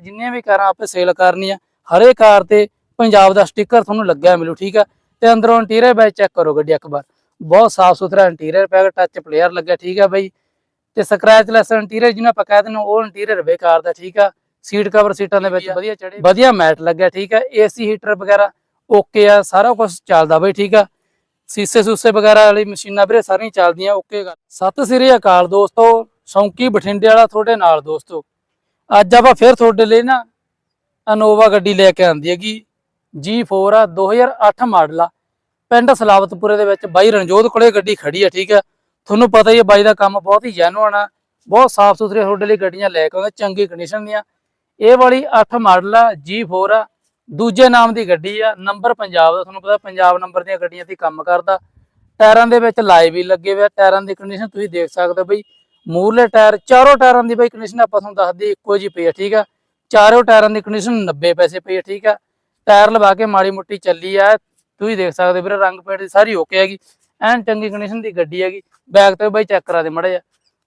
ਜਿੰਨੀਆਂ ਵੀ ਕਾਰਾਂ ਆਪੇ ਸੇਲ ਕਰਨੀਆਂ, ਹਰੇਕ ਕਾਰ ਤੇ ਪੰਜਾਬ ਦਾ ਸਟicker ਤੁਹਾਨੂੰ ਲੱਗਿਆ ਮਿਲੂ, ਠੀਕ ਆ? ਤੇ ਅੰਦਰੋਂ ਇੰਟੀਰੀਅਰ ਬੈਚ ਚੈੱਕ ਕਰੋ ਗੱਡੀ ਇੱਕ ਵਾਰ। ਬਹੁਤ ਸਾਫ਼ ਸੁਥਰਾ ਇੰਟੀਰੀਅਰ ਪੈਕ ਟੱਚ ਪਲੇਅਰ ਲੱਗਿਆ, ਠੀਕ ਆ ਬਾਈ? ਤੇ ਸਕ੍ਰੈਚ ਇੰਟੀਰੀਅਰ ਜਿਹਨੂੰ ਆਪਾਂ ਕਹਿ ਦਿੰਦੇ ਉਹ ਇੰਟੀਰੀਅਰ ਬੇਕਾਰ ਦਾ, ਠੀਕ ਆ? ਸੀਟ ਕਵਰ ਸੀਟਾਂ ਦੇ ਵਿੱਚ ਵਧੀਆ ਚੜੇ ਵਧੀਆ ਮੈਟ ਲੱਗਿਆ, ਠੀਕ ਆ? ਏਸੀ ਹੀਟਰ ਵਗੈਰਾ ਓਕੇ ਆ, ਸਾਰਾ ਕੁਝ ਚੱਲਦਾ ਬਈ, ਠੀਕ ਆ? ਸੀਸੇ ਸੂਸੇ ਵਗੈਰਾ ਵਾਲੀ ਮਸ਼ੀਨਾਂ ਵੀਰੇ ਸਾਰੀਆਂ ਚੱਲਦੀਆਂ ਓਕੇ ਗੱਲ। ਸਤਿ ਸ੍ਰੀ ਅਕਾਲ ਦੋਸਤੋ, ਸ਼ੌਂਕੀ ਬਠਿੰਡੇ ਵਾਲਾ ਤੁਹਾਡੇ ਨਾਲ ਦੋਸਤੋ। ਅੱਜ ਆਪਾਂ ਫਿਰ ਤੁਹਾਡੇ ਲਈ ਨਾ ਅਨੋਵਾ ਗੱਡੀ ਲੈ ਕੇ ਆਂਦੀ ਹੈਗੀ। G4 ਆ 2008 ਮਾਡਲ ਆ। ਪਿੰਡ ਸਲਾਵਤਪੁਰੇ ਦੇ ਵਿੱਚ ਬਾਈ ਰਣਜੋਤ ਕੋਲੇ ਗੱਡੀ ਖੜੀ ਆ, ਠੀਕ ਆ। ਤੁਹਾਨੂੰ ਪਤਾ ਹੀ ਹੈ ਬਾਈ ਦਾ ਕੰਮ ਬਹੁਤ ਹੀ ਜੈਨੂਅਨ ਆ। ਬਹੁਤ ਸਾਫ਼ ਸੁਥਰੇ ਤੁਹਾਡੇ ਲਈ ਗੱਡੀਆਂ ਲੈ ਕੇ ਆਉਂਦਾ, ਚੰਗੀ ਕੰਡੀਸ਼ਨ ਦੀਆਂ। ਇਹ ਵਾਲੀ 8 ਮਾਡਲ ਆ G4 ਆ। ਦੂਜੇ ਨਾਮ ਦੀ ਗੱਡੀ ਆ, ਨੰਬਰ ਪੰਜਾਬ ਦਾ, ਤੁਹਾਨੂੰ ਪਤਾ ਪੰਜਾਬ ਨੰਬਰ ਦੀਆਂ ਗੱਡੀਆਂ ਤੇ ਕੰਮ ਕਰਦਾ। ਟਾਇਰਾਂ ਦੇ ਵਿੱਚ ਲਾਏ ਵੀ ਲੱਗੇ ਹੋਏ ਆ। ਟਾਇਰਾਂ ਦੀ ਕੰਡੀਸ਼ਨ ਤੁਸੀਂ ਦੇਖ ਸਕਦੇ ਹੋ ਬਈ। ਮੂਰਲੇ ਟਾਇਰ, ਚਾਰੋਂ ਟਾਇਰਾਂ ਦੀ ਬਈ ਕੰਡੀਸ਼ਨ ਆਪਾਂ ਤੁਹਾਨੂੰ ਦੱਸਦੀ, ਇੱਕੋ ਜੀ ਪਈ ਆ, ਠੀਕ ਆ? ਚਾਰੋਂ ਟਾਇਰਾਂ ਦੀ ਕੰਡੀਸ਼ਨ 90 ਪੈਸੇ ਪਈ ਆ, ਠੀਕ ਆ? ਟਾਇਰ ਲਵਾ ਕੇ ਮਾੜੀ ਮੁੱਟੀ ਚੱਲੀ ਆ, ਤੁਸੀਂ ਦੇਖ ਸਕਦੇ ਹੋ ਵੀਰੇ, ਰੰਗ ਪੇਂਟ ਦੀ ਸਾਰੀ ਓਕੇ ਹੈਗੀ। ਐਨ ਚੰਗੀ ਕੰਡੀਸ਼ਨ ਦੀ ਗੱਡੀ ਹੈਗੀ ਬੈਗ ਤੇ ਬਾਈ ਚੈੱਕ ਕਰਾ ਦੇ ਮੜੇ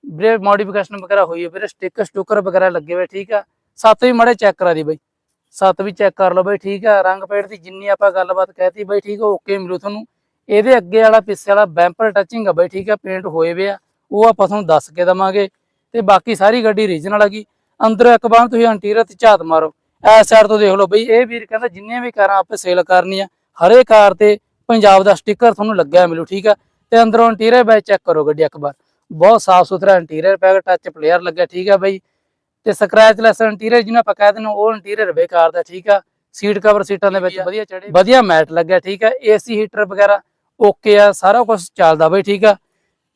ਵੀਰੇ ਮੋਡੀਫਿਕੇਸ਼ਨ ਵਗੈਰਾ ਹੋਈ ਹੈ ਵੀਰੇ ਸਟicker ਸਟੁੱਕਰ ਵਗੈਰਾ ਲੱਗੇ ਹੋਏ, ਠੀਕ ਆ? ਸੱਤ ਵੀ ਮੜੇ ਚੈੱਕ ਕਰਾ ਦੀ ਬਈ। ਸੱਤ ਵੀ ਚੈੱਕ ਕਰ ਲਓ ਬਈ, ਠੀਕ ਆ? ਰੰਗ ਪੇਂਟ ਦੀ ਜਿੰਨੀ ਆਪਾਂ ਗੱਲਬਾਤ ਕਹਿਤੀ ਬਈ, ਠੀਕ ਆ ਓਕੇ ਮਿਲੂ ਤੁਹਾਨੂੰ। ਇਹਦੇ ਅੱਗੇ ਵਾਲਾ, ਪਿੱਛੇ ਵਾਲਾ ਬੈਂਪਰ ਟੱਚਿੰਗ ਆ ਬਾਈ, ਠੀਕ ਆ? ਪੇਂਟ ਹੋਏ ਵੇ ਆ। ਉਹ ਆਪਾਂ ਤੁਹਾਨੂੰ ਦੱਸ ਕੇ ਦਵਾਂਗੇ। ਤੇ ਬਾਕੀ ਸਾਰੀ ਗੱਡੀ ਰੀਜਨਲ ਹੈਗੀ ਅੰਦਰੋਂ ਇੱਕ ਵਾਰ ਤੁਸੀਂ ਇੰਟੀਰੀਅਰ ਤੇ ਝਾਤ ਮਾਰੋ। ਐਸ ਸਾਈਡ ਤੋਂ ਦੇਖ ਲਓ ਬਈ ਇਹ ਵੀਰ ਕਹਿੰਦਾ ਜਿੰਨੀਆਂ ਵੀ ਕਾਰਾਂ ਆਪੇ ਸੇਲ ਕਰਨੀਆਂ ਹਰੇਕ ਕਾਰ ਤੇ ਪੰਜਾਬ ਦਾ ਸਟicker ਤੁਹਾਨੂੰ ਲੱਗਿਆ ਮਿਲੂ ਠੀਕ ਆ? ਤੇ ਅੰਦਰੋਂ ਇੰਟੀਰੀਅਰ ਬੈਚ ਚੈੱਕ ਕਰੋ ਗੱਡੀ ਇੱਕ ਵਾਰ। ਬਹੁਤ ਸਾਫ਼ ਸੁਥਰਾ ਇੰਟੀਰੀਅਰ ਪੈਕ ਟੱਚ ਪਲੇਅਰ ਲੱਗਿਆ ਠੀਕ ਆ ਬਈ? ਤੇ ਸਕ੍ਰੈਚ ਲੈਸ ਇੰਟੀਰੀਅਰ ਜਿਹਨੂੰ ਆਪਾਂ ਕਹਿ ਦਿੰਦੇ ਉਹ ਇੰਟੀਰੀਅਰ ਬੇਕਾਰ ਦਾ ਠੀਕ ਆ? ਸੀਟ ਕਵਰ ਸੀਟਾਂ ਦੇ ਵਿੱਚ ਵਧੀਆ। ਚੜੇ ਵਧੀਆ ਮੈਟ ਲੱਗਿਆ ਠੀਕ ਆ? ਏਸੀ ਹੀਟਰ ਵਗੈਰਾ ਓਕੇ ਆ ਸਾਰਾ ਕੁਝ ਚੱਲਦਾ ਬਈ ਠੀਕ ਆ?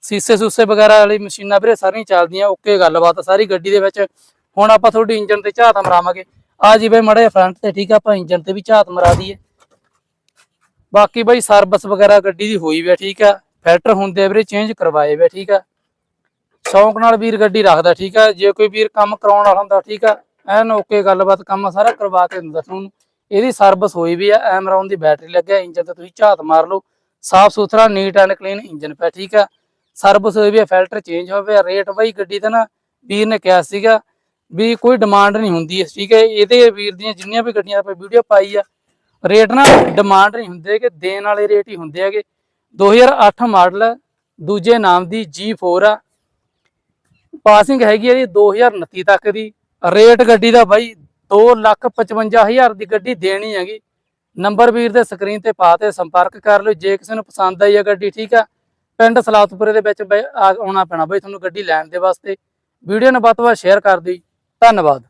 ਸੀਸੇ ਸੂਸੇ ਵਗੈਰਾ ਵਾਲੀ ਮਸ਼ੀਨਾਂ ਵੀਰੇ ਸਾਰੀਆਂ ਚੱਲਦੀਆਂ, ਓਕੇ ਗੱਲਬਾਤ ਆ ਸਾਰੀ ਗੱਡੀ ਦੇ ਵਿੱਚ। ਹੁਣ ਆਪਾਂ ਤੁਹਾਡੀ ਇੰਜਨ ਤੇ ਝਾਤ ਮਰਾਵਾਂਗੇ। ਆ ਜੀ ਬਈ ਮੜੇ ਫਰੰਟ ਤੇ ਠੀਕ ਆ, ਆਪਾਂ ਇੰਜਨ ਤੇ ਵੀ ਝਾਤ ਮਰਾ ਦਈਏ। ਬਾਕੀ ਬਈ ਸਰਵਿਸ ਵਗੈਰਾ ਗੱਡੀ ਦੀ ਹੋਈ ਵੀ ਆ, ਠੀਕ ਆ। ਫਿਲਟਰ ਹੁੰਦੇ ਵੀਰੇ ਚੇਂਜ ਕਰਵਾਏ ਵੀ ਠੀਕ ਆ। ਸ਼ੌਂਕ ਨਾਲ ਵੀਰ ਗੱਡੀ ਰੱਖਦਾ, ਠੀਕ ਆ। ਜੇ ਕੋਈ ਵੀਰ ਕੰਮ ਕਰਾਉਣ ਵਾਲਾ ਹੁੰਦਾ, ਠੀਕ ਆ, ਐਨ ਓਕੇ ਗੱਲਬਾਤ ਕੰਮ ਸਾਰਾ ਕਰਵਾ ਕੇ ਦਿੰਦਾ ਤੁਹਾਨੂੰ। ਇਹਦੀ ਸਰਵਿਸ ਹੋਈ ਵੀ ਆ ਐਮਰਾਨ ਦੀ ਬੈਟਰੀ ਲੱਗਿਆ ਇੰਜਨ ਤੇ ਤੁਸੀਂ ਝਾਤ ਮਾਰ ਲਓ। ਸਾਫ਼ ਸੁਥਰਾ ਨੀਟ ਐਂਡ ਕਲੀਨ ਇੰਜਨ ਪਿਆ, ਠੀਕ ਆ। ਸਰਵਿਸ ਹੋਵੇ ਵੀ ਫਿਲਟਰ ਚੇਂਜ ਹੋਵੇ ਰੇਟ ਬਈ ਗੱਡੀ ਦਾ ਨਾ ਵੀਰ ਨੇ ਕਿਹਾ ਸੀਗਾ ਵੀ ਕੋਈ ਡਿਮਾਂਡ ਨਹੀਂ ਹੁੰਦੀ ਇਸ, ਠੀਕ ਹੈ, ਇਹਦੇ ਵੀਰ ਦੀਆਂ ਜਿੰਨੀਆਂ ਵੀ ਗੱਡੀਆਂ ਆਪਾਂ ਵੀਡੀਓ ਪਾਈ ਆ ਰੇਟ ਨਾ ਡਿਮਾਂਡ ਨਹੀਂ ਹੁੰਦੇ ਕਿ ਦੇਣ ਵਾਲੇ ਰੇਟ ਹੀ ਹੁੰਦੇ ਹੈਗੇ। 2008 ਮਾਡਲ ਦੂਜੇ ਨਾਮ ਦੀ G4 ਆ ਪਾਸਿੰਗ ਹੈਗੀ ਹੈ ਜੀ 2029 ਤੱਕ ਦੀ ਰੇਟ ਗੱਡੀ ਦਾ ਬਾਈ 255000 ਦੀ ਗੱਡੀ ਦੇਣੀ ਹੈਗੀ। ਨੰਬਰ ਵੀਰ ਦੇ ਸਕਰੀਨ ਤੇ ਪਾ ਤੇ ਸੰਪਰਕ ਕਰ ਲਿਓ, ਜੇ ਕਿਸੇ ਨੂੰ ਪਸੰਦ ਆਈ ਹੈ ਗੱਡੀ, ਠੀਕ ਆ। ਪਿੰਡ ਸਲਾਤਪੁਰੇ ਦੇ ਵਿੱਚ ਬਈ ਆਉਣਾ ਪੈਣਾ ਬਈ, ਤੁਹਾਨੂੰ ਗੱਡੀ ਲੈਣ ਦੇ ਵਾਸਤੇ। ਵੀਡੀਓ ਨੂੰ ਵੱਧ ਤੋਂ ਵੱਧ ਸ਼ੇਅਰ ਕਰ ਦਿਓ ਧੰਨਵਾਦ।